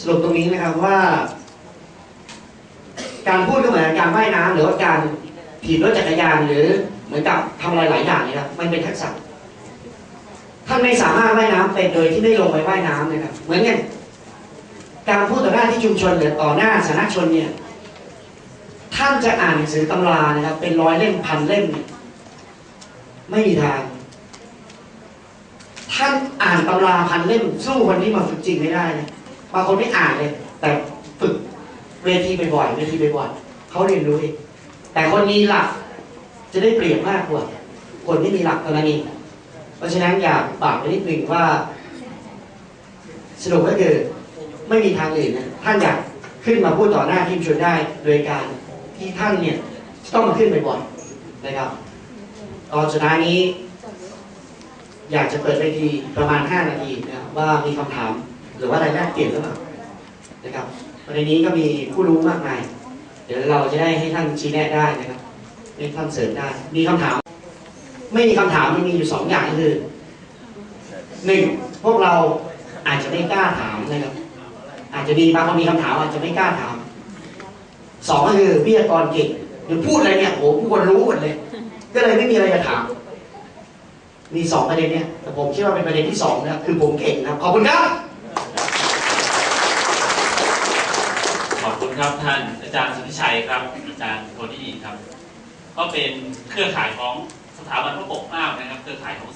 สรุปตรงนี้นะครับว่า การพูดก็เหมือนการว่ายน้ำหรือว่าการถีบรถจักรยานหรือเหมือนกับทำอะไรหลายอย่างนี่ครับมันเป็นทักษะท่านไม่สามารถว่ายน้ำเป็นโดยที่ไม่ลงไปว่ายน้ำนะครับ เหมือนกันการพูดต่อหน้าที่ชุมชนหรือต่อหน้าสาธารณชนเนี่ยท่านจะอ่านหนังสือตำรานะครับ เป็นร้อยเล่มพันเล่ม ไม่มีทาง ท่านอ่านตำราพันเล่มสู้คนที่มาฝึกจริงไม่ได้นะ บางคนไม่อ่านเลย แต่ฝึกเวทีบ่อยๆเวทีบ่อยๆเขาเรียนรู้เองแต่คนมีหลักจะได้เปรียบมากกว่า คนที่มีหลักเท่านั้นเองเพราะฉะนั้นอยากฝากไปนิดหนึ่งว่าสรุปก็คือไม่มีทางอื่นนะท่านอยากขึ้นมาพูดต่อหน้าทีมชนได้โดยการที่ท่านเนี่ยต้องมาขึ้นบ่อยๆนะครับตอนสุดท้ายนี้ อยากจะเปิดเวทีประมาณ 5 นาทีนะครับว่ามีคำถาม หรือว่าอะไรแลกเปลี่ยนหรือเปล่านะครับประเด็นนี้ก็มีผู้รู้มากมาย เดี๋ยวเราจะได้ให้ท่านชี้แนะได้นะครับให้ท่านเสริมได้ มีคำถาม ไม่มีคำถามมันมีอยู่สองอย่างคือหนึ่งพวกเราอาจจะไม่กล้าถามนะครับ อาจจะมีบางคนมีคำถามอาจจะไม่กล้าถามสองก็คือวิทยากรเก่งหรือพูดอะไรเนี่ยโอ้ผู้คนรู้หมดเลย ก็เลยไม่มีอะไรจะถาม มีสองประเด็นเนี่ยแต่ผมคิดว่าเป็นประเด็นที่สองนะครับคือผมเก่งครับขอบคุณครับ ขอบคุณ ครับท่านอาจารย์สุทธิชัยครับอาจารย์โทนี่ครับ ก็เป็นเครือข่ายของสถาบันพระปกเกล้านะครับ เครือข่ายของ